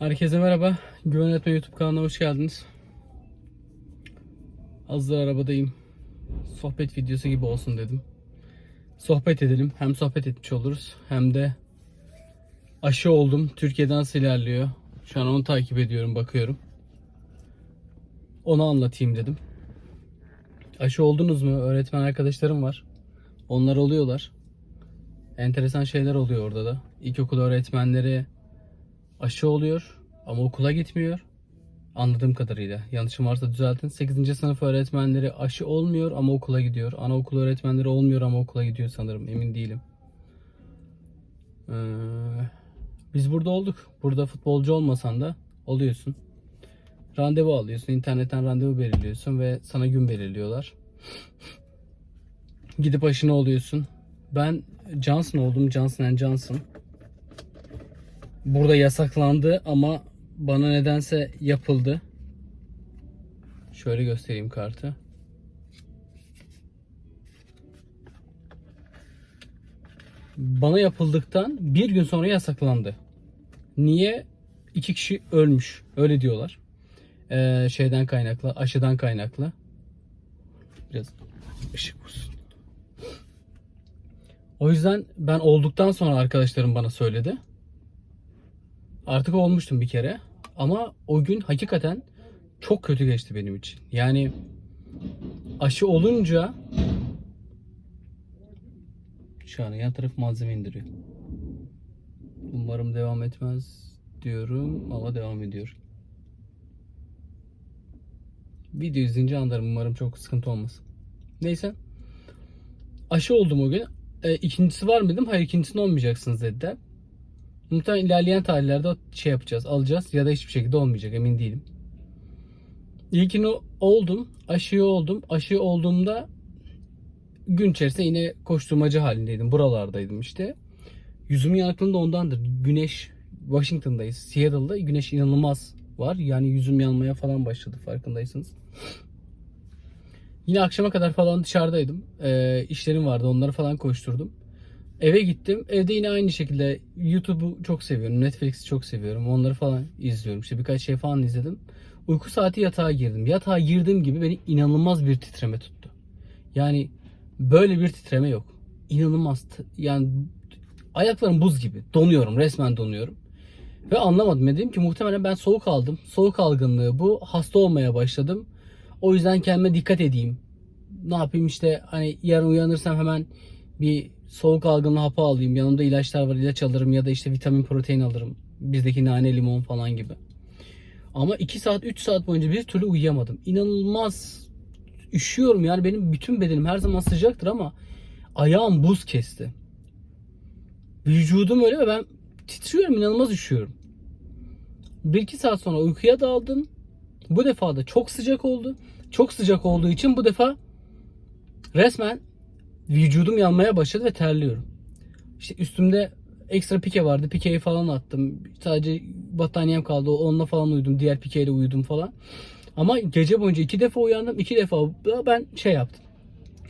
Herkese merhaba. Güven Etme YouTube kanalına hoş geldiniz. Hazır arabadayım. Sohbet videosu gibi olsun dedim. Sohbet edelim. Hem sohbet etmiş oluruz hem de aşı oldum. Türkiye'de nasıl ilerliyor? Şu an onu takip ediyorum, bakıyorum. Onu anlatayım dedim. Aşı oldunuz mu? Öğretmen arkadaşlarım var. Onlar oluyorlar. Enteresan şeyler oluyor orada da. İlkokul öğretmenleri aşı oluyor ama okula gitmiyor. Anladığım kadarıyla. Yanlışım varsa düzeltin. 8. sınıf öğretmenleri aşı olmuyor ama okula gidiyor. Anaokul öğretmenleri olmuyor ama okula gidiyor sanırım. Emin değilim. Ee, biz burada olduk. Burada futbolcu olmasan da oluyorsun. Randevu alıyorsun. internetten randevu belirliyorsun ve sana gün belirliyorlar. Gidip aşını oluyorsun. Ben Johnson oldum. Johnson Johnson. Burada yasaklandı ama bana nedense yapıldı. Şöyle göstereyim kartı. Bana yapıldıktan bir gün sonra yasaklandı. Niye? İki kişi ölmüş. Öyle diyorlar. Ee, şeyden kaynaklı, aşıdan kaynaklı. Biraz ışık vursun. O yüzden ben olduktan sonra arkadaşlarım bana söyledi. Artık olmuştum bir kere. Ama o gün hakikaten çok kötü geçti benim için. Yani aşı olunca şu an yan taraf malzeme indiriyor. Umarım devam etmez diyorum ama devam ediyor. Video izleyince anlarım. Umarım çok sıkıntı olmaz. Neyse. Aşı oldum o gün. E, ikincisi var mı dedim. Hayır ikincisini olmayacaksınız dediler. Muhtemelen ilerleyen tarihlerde şey yapacağız, alacağız ya da hiçbir şekilde olmayacak emin değilim. İlkini oldum, aşıyı oldum. Aşı olduğumda gün içerisinde yine koşturmacı halindeydim. Buralardaydım işte. Yüzümün yanıklığında ondandır. Güneş Washington'dayız. Seattle'da güneş inanılmaz var. Yani yüzüm yanmaya falan başladı farkındaysanız. Yine akşama kadar falan dışarıdaydım. Ee, işlerim vardı onları falan koşturdum. Eve gittim. Evde yine aynı şekilde YouTube'u çok seviyorum. Netflix'i çok seviyorum. Onları falan izliyorum. İşte birkaç şey falan izledim. Uyku saati yatağa girdim. Yatağa girdiğim gibi beni inanılmaz bir titreme tuttu. Yani böyle bir titreme yok. İnanılmaz. Yani ayaklarım buz gibi. Donuyorum. Resmen donuyorum. Ve anlamadım. Dedim ki muhtemelen ben soğuk aldım. Soğuk algınlığı bu. Hasta olmaya başladım. O yüzden kendime dikkat edeyim. Ne yapayım işte hani yarın uyanırsam hemen bir soğuk algınlığı hapı alayım. Yanımda ilaçlar var ilaç alırım ya da işte vitamin protein alırım. Bizdeki nane limon falan gibi. Ama 2 saat 3 saat boyunca bir türlü uyuyamadım. İnanılmaz üşüyorum yani benim bütün bedenim her zaman sıcaktır ama ayağım buz kesti. Vücudum öyle ve ben titriyorum inanılmaz üşüyorum. 1-2 saat sonra uykuya daldım. Bu defa da çok sıcak oldu. Çok sıcak olduğu için bu defa resmen vücudum yanmaya başladı ve terliyorum. İşte üstümde ekstra pike vardı. Pikeyi falan attım. Sadece battaniyem kaldı. Onunla falan uyudum. Diğer pikeyle uyudum falan. Ama gece boyunca iki defa uyandım. iki defa ben şey yaptım.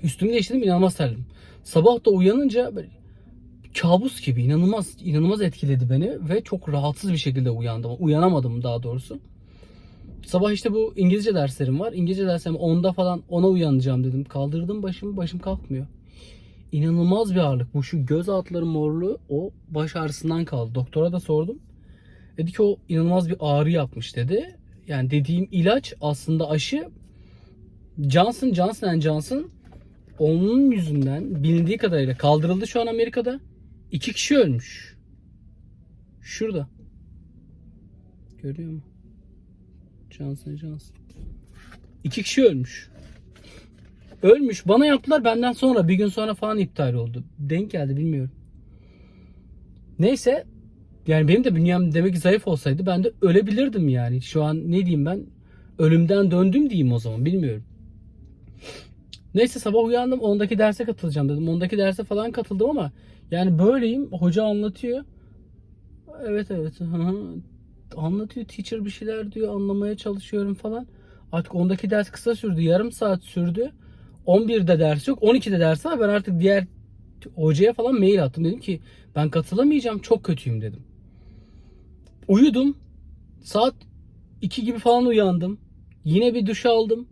Üstümü değiştirdim. inanılmaz terledim. Sabah da uyanınca böyle kabus gibi inanılmaz inanılmaz etkiledi beni ve çok rahatsız bir şekilde uyandım. Uyanamadım daha doğrusu. Sabah işte bu İngilizce derslerim var. İngilizce derslerim 10'da falan ona uyanacağım dedim. Kaldırdım başımı, başım kalkmıyor. İnanılmaz bir ağırlık. Bu şu göz altları morluğu o baş ağrısından kaldı. Doktora da sordum. Dedi ki o inanılmaz bir ağrı yapmış dedi. Yani dediğim ilaç aslında aşı Johnson Johnson Johnson onun yüzünden bilindiği kadarıyla kaldırıldı şu an Amerika'da. İki kişi ölmüş. Şurada. Görüyor musun? Johnson Johnson. İki kişi ölmüş. Ölmüş. Bana yaptılar benden sonra. Bir gün sonra falan iptal oldu. Denk geldi bilmiyorum. Neyse. Yani benim de bünyem demek ki zayıf olsaydı ben de ölebilirdim yani. Şu an ne diyeyim ben? Ölümden döndüm diyeyim o zaman. Bilmiyorum. Neyse sabah uyandım. Ondaki derse katılacağım dedim. Ondaki derse falan katıldım ama yani böyleyim. Hoca anlatıyor. Evet evet. Anlatıyor. Teacher bir şeyler diyor. Anlamaya çalışıyorum falan. Artık ondaki ders kısa sürdü. Yarım saat sürdü. 11'de ders yok. 12'de ders var. Ben artık diğer hocaya falan mail attım. Dedim ki ben katılamayacağım. Çok kötüyüm dedim. Uyudum. Saat 2 gibi falan uyandım. Yine bir duş aldım.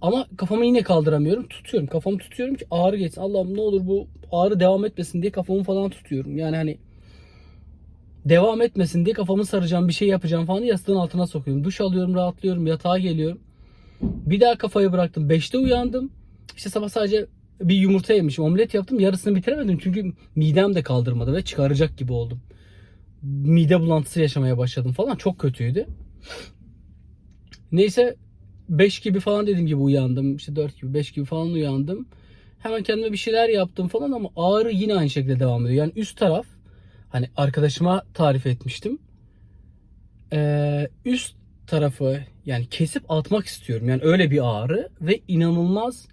Ama kafamı yine kaldıramıyorum. Tutuyorum. Kafamı tutuyorum ki ağrı geçsin. Allah'ım ne olur bu ağrı devam etmesin diye kafamı falan tutuyorum. Yani hani devam etmesin diye kafamı saracağım bir şey yapacağım falan yastığın altına sokuyorum. Duş alıyorum rahatlıyorum yatağa geliyorum. Bir daha kafayı bıraktım. 5'te uyandım. İşte sabah sadece bir yumurta yemişim. Omlet yaptım. Yarısını bitiremedim. Çünkü midem de kaldırmadı ve çıkaracak gibi oldum. Mide bulantısı yaşamaya başladım falan. Çok kötüydü. Neyse 5 gibi falan dediğim gibi uyandım. İşte 4 gibi 5 gibi falan uyandım. Hemen kendime bir şeyler yaptım falan ama ağrı yine aynı şekilde devam ediyor. Yani üst taraf hani arkadaşıma tarif etmiştim. Ee, üst tarafı yani kesip atmak istiyorum. Yani öyle bir ağrı ve inanılmaz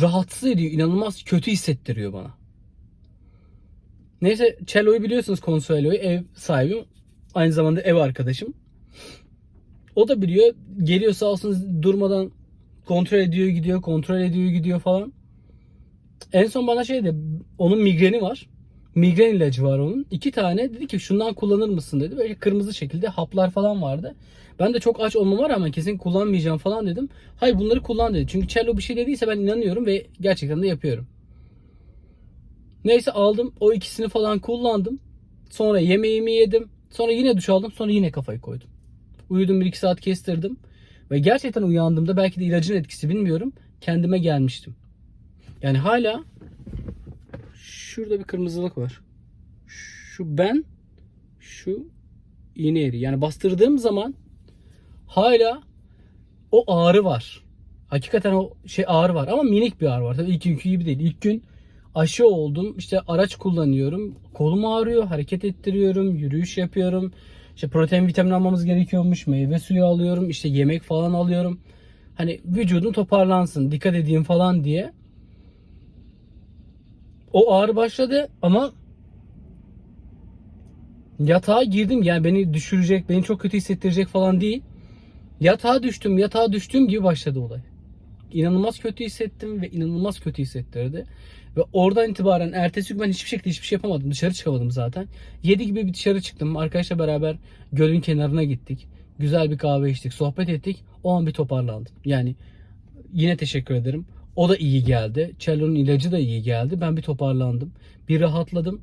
rahatsız ediyor. inanılmaz kötü hissettiriyor bana. Neyse Cello'yu biliyorsunuz Consuelo'yu ev sahibim. Aynı zamanda ev arkadaşım. O da biliyor. Geliyor sağ olsun durmadan kontrol ediyor gidiyor, kontrol ediyor gidiyor falan. En son bana şey dedi. Onun migreni var. Migren ilacı var onun. İki tane dedi ki şundan kullanır mısın dedi. Böyle kırmızı şekilde haplar falan vardı. Ben de çok aç olmama rağmen kesin kullanmayacağım falan dedim. Hayır bunları kullan dedi. Çünkü Cello bir şey dediyse ben inanıyorum ve gerçekten de yapıyorum. Neyse aldım. O ikisini falan kullandım. Sonra yemeğimi yedim. Sonra yine duş aldım. Sonra yine kafayı koydum. Uyudum 1-2 saat kestirdim. Ve gerçekten uyandığımda belki de ilacın etkisi bilmiyorum. Kendime gelmiştim. Yani hala şurada bir kırmızılık var. Şu ben şu iğne yeri. Yani bastırdığım zaman hala o ağrı var. Hakikaten o şey ağrı var ama minik bir ağrı var. Tabii ilk günkü gibi değil. İlk gün aşı oldum. İşte araç kullanıyorum. Kolum ağrıyor. Hareket ettiriyorum. Yürüyüş yapıyorum. İşte protein vitamin almamız gerekiyormuş. Meyve suyu alıyorum. İşte yemek falan alıyorum. Hani vücudun toparlansın. Dikkat edeyim falan diye. O ağrı başladı ama yatağa girdim. Yani beni düşürecek, beni çok kötü hissettirecek falan değil. Yatağa düştüm. Yatağa düştüğüm gibi başladı olay. İnanılmaz kötü hissettim ve inanılmaz kötü hissettirdi. Ve oradan itibaren ertesi gün ben hiçbir şekilde hiçbir şey yapamadım. Dışarı çıkamadım zaten. 7 gibi bir dışarı çıktım. Arkadaşla beraber gölün kenarına gittik. Güzel bir kahve içtik, sohbet ettik. O an bir toparlandım. Yani yine teşekkür ederim. O da iyi geldi. Cello'nun ilacı da iyi geldi. Ben bir toparlandım. Bir rahatladım.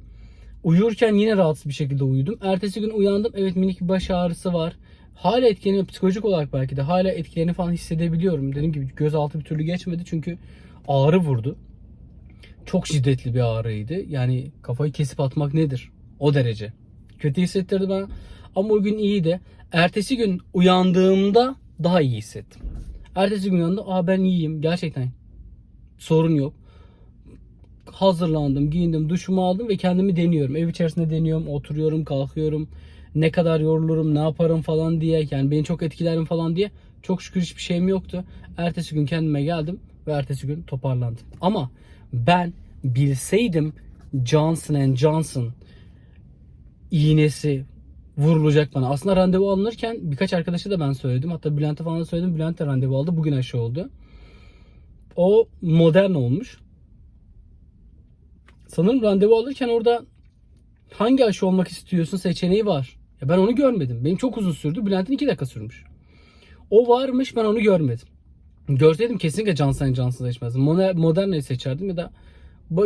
Uyurken yine rahatsız bir şekilde uyudum. Ertesi gün uyandım. Evet minik bir baş ağrısı var. Hala etkileniyor psikolojik olarak belki de. Hala etkilerini falan hissedebiliyorum. Dediğim gibi gözaltı bir türlü geçmedi çünkü ağrı vurdu. Çok şiddetli bir ağrıydı. Yani kafayı kesip atmak nedir? O derece. Kötü hissettirdi bana. Ama o gün iyiydi. Ertesi gün uyandığımda daha iyi hissettim. Ertesi gün uyandım. Aa ben iyiyim. Gerçekten sorun yok. Hazırlandım, giyindim, duşumu aldım ve kendimi deniyorum. Ev içerisinde deniyorum, oturuyorum, kalkıyorum. Ne kadar yorulurum, ne yaparım falan diye. Yani beni çok etkilerim falan diye. Çok şükür hiçbir şeyim yoktu. Ertesi gün kendime geldim ve ertesi gün toparlandım. Ama ben bilseydim Johnson Johnson iğnesi vurulacak bana. Aslında randevu alınırken birkaç arkadaşa da ben söyledim. Hatta Bülent'e falan da söyledim. Bülent de randevu aldı. Bugün aşı oldu. O modern olmuş. Sanırım randevu alırken orada hangi aşı olmak istiyorsun seçeneği var. Ya ben onu görmedim. Benim çok uzun sürdü. Bülent'in 2 dakika sürmüş. O varmış ben onu görmedim. Görseydim kesinlikle Johnson Johnson seçmezdim. Moder- Moderna'yı seçerdim ya da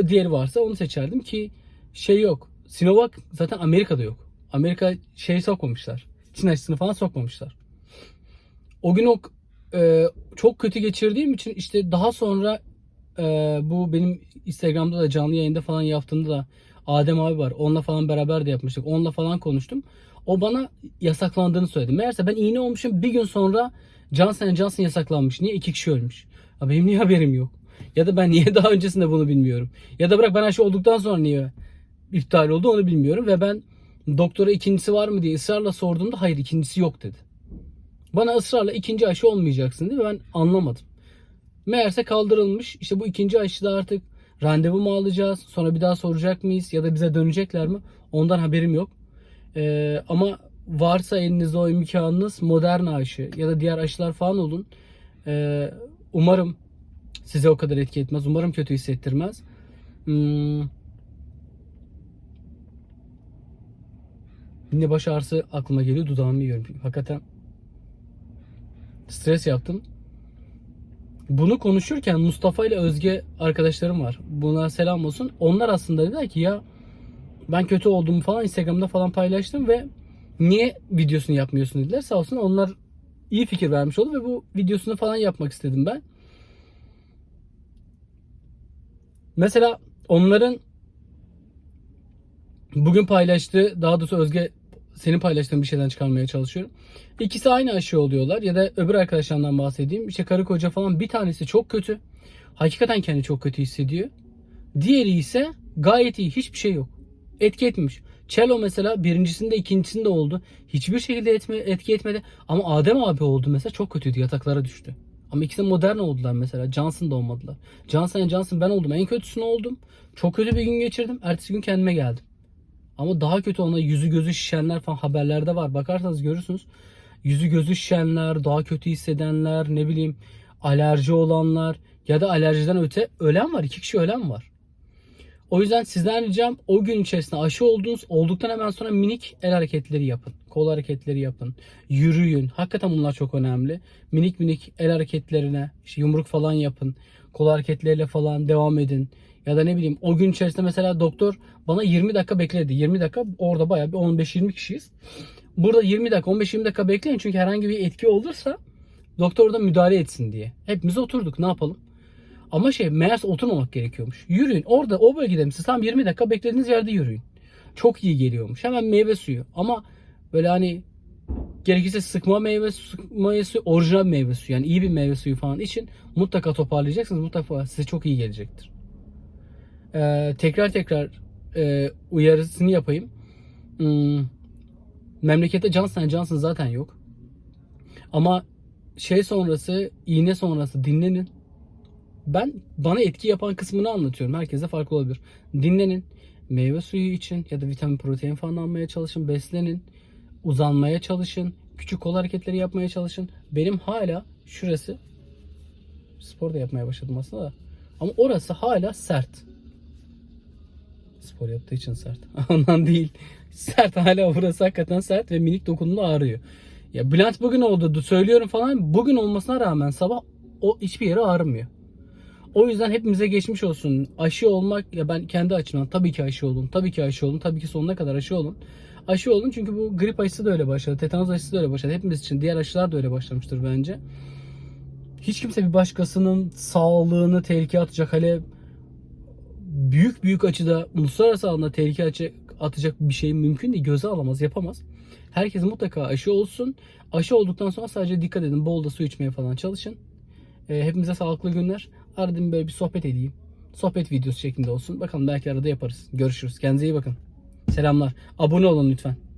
diğeri varsa onu seçerdim ki şey yok. Sinovac zaten Amerika'da yok. Amerika şey sokmamışlar. Çin aşısını falan sokmamışlar. O gün o e, çok kötü geçirdiğim için işte daha sonra e, bu benim Instagram'da da canlı yayında falan yaptığımda da Adem abi var. Onunla falan beraber de yapmıştık. Onunla falan konuştum. O bana yasaklandığını söyledi. Meğerse ben iğne olmuşum. Bir gün sonra Johnson Johnson yasaklanmış. Niye? iki kişi ölmüş. Ya benim niye haberim yok? Ya da ben niye daha öncesinde bunu bilmiyorum? Ya da bırak ben aşı olduktan sonra niye iptal oldu onu bilmiyorum. Ve ben doktora ikincisi var mı diye ısrarla sorduğumda hayır ikincisi yok dedi. Bana ısrarla ikinci aşı olmayacaksın dedi ve ben anlamadım. Meğerse kaldırılmış. İşte bu ikinci aşıda artık randevu mu alacağız? Sonra bir daha soracak mıyız? Ya da bize dönecekler mi? Ondan haberim yok. Ee, ama varsa elinizde o imkanınız modern aşı ya da diğer aşılar falan olun. Ee, umarım size o kadar etki etmez. Umarım kötü hissettirmez. Hmm. Yine baş ağrısı aklıma geliyor. Dudağımı yiyorum. Hakikaten stres yaptım. Bunu konuşurken Mustafa ile Özge arkadaşlarım var. Buna selam olsun. Onlar aslında dediler ki ya ben kötü olduğumu falan Instagram'da falan paylaştım ve niye videosunu yapmıyorsun dediler. Sağ olsun onlar iyi fikir vermiş oldu ve bu videosunu falan yapmak istedim ben. Mesela onların bugün paylaştığı daha doğrusu Özge senin paylaştığın bir şeyden çıkarmaya çalışıyorum. İkisi aynı aşı oluyorlar ya da öbür arkadaşlarından bahsedeyim. İşte karı koca falan bir tanesi çok kötü. Hakikaten kendini çok kötü hissediyor. Diğeri ise gayet iyi. Hiçbir şey yok. Etki etmemiş. Cello mesela birincisinde ikincisinde oldu. Hiçbir şekilde etme, etki etmedi. Ama Adem abi oldu mesela çok kötüydü. Yataklara düştü. Ama ikisi de modern oldular mesela. Johnson da olmadılar. Johnson Johnson ben oldum. En kötüsünü oldum. Çok kötü bir gün geçirdim. Ertesi gün kendime geldim. Ama daha kötü ona yüzü gözü şişenler falan haberlerde var. Bakarsanız görürsünüz. Yüzü gözü şişenler, daha kötü hissedenler, ne bileyim alerji olanlar ya da alerjiden öte ölen var. İki kişi ölen var. O yüzden sizden ricam o gün içerisinde aşı oldunuz. Olduktan hemen sonra minik el hareketleri yapın. Kol hareketleri yapın. Yürüyün. Hakikaten bunlar çok önemli. Minik minik el hareketlerine işte yumruk falan yapın. Kol hareketleriyle falan devam edin. Ya da ne bileyim o gün içerisinde mesela doktor bana 20 dakika bekledi. 20 dakika orada bayağı bir 15-20 kişiyiz. Burada 20 dakika 15-20 dakika bekleyin çünkü herhangi bir etki olursa doktor da müdahale etsin diye. Hepimiz oturduk ne yapalım. Ama şey meğerse oturmamak gerekiyormuş. Yürüyün orada o bölgede misiniz? Tam 20 dakika beklediğiniz yerde yürüyün. Çok iyi geliyormuş. Hemen meyve suyu. Ama böyle hani gerekirse sıkma meyve suyu, orijinal meyve suyu yani iyi bir meyve suyu falan için mutlaka toparlayacaksınız. Mutlaka size çok iyi gelecektir. Ee, tekrar tekrar e, uyarısını yapayım. Hmm, memlekette Johnson Johnson zaten yok. Ama şey sonrası, iğne sonrası dinlenin. Ben bana etki yapan kısmını anlatıyorum. Herkese farklı olabilir. Dinlenin. Meyve suyu için ya da vitamin protein falan almaya çalışın. Beslenin. Uzanmaya çalışın. Küçük kol hareketleri yapmaya çalışın. Benim hala şurası spor da yapmaya başladım aslında da. Ama orası hala sert. Spor yaptığı için sert. Ondan değil. Sert hala burası hakikaten sert ve minik dokunduğunda ağrıyor. Ya Bülent bugün oldu söylüyorum falan. Bugün olmasına rağmen sabah o hiçbir yere ağrımıyor. O yüzden hepimize geçmiş olsun. Aşı olmak ya ben kendi açımdan tabii ki aşı olun. Tabii ki aşı olun. Tabii ki sonuna kadar aşı olun. Aşı olun çünkü bu grip aşısı da öyle başladı. Tetanoz aşısı da öyle başladı. Hepimiz için diğer aşılar da öyle başlamıştır bence. Hiç kimse bir başkasının sağlığını tehlikeye atacak hale büyük büyük açıda uluslararası alanda tehlike atacak bir şey mümkün değil. Göze alamaz, yapamaz. Herkes mutlaka aşı olsun. Aşı olduktan sonra sadece dikkat edin. Bol da su içmeye falan çalışın. Ee, hepimize sağlıklı günler. Arada böyle bir sohbet edeyim. Sohbet videosu şeklinde olsun. Bakalım belki arada yaparız. Görüşürüz. Kendinize iyi bakın. Selamlar. Abone olun lütfen.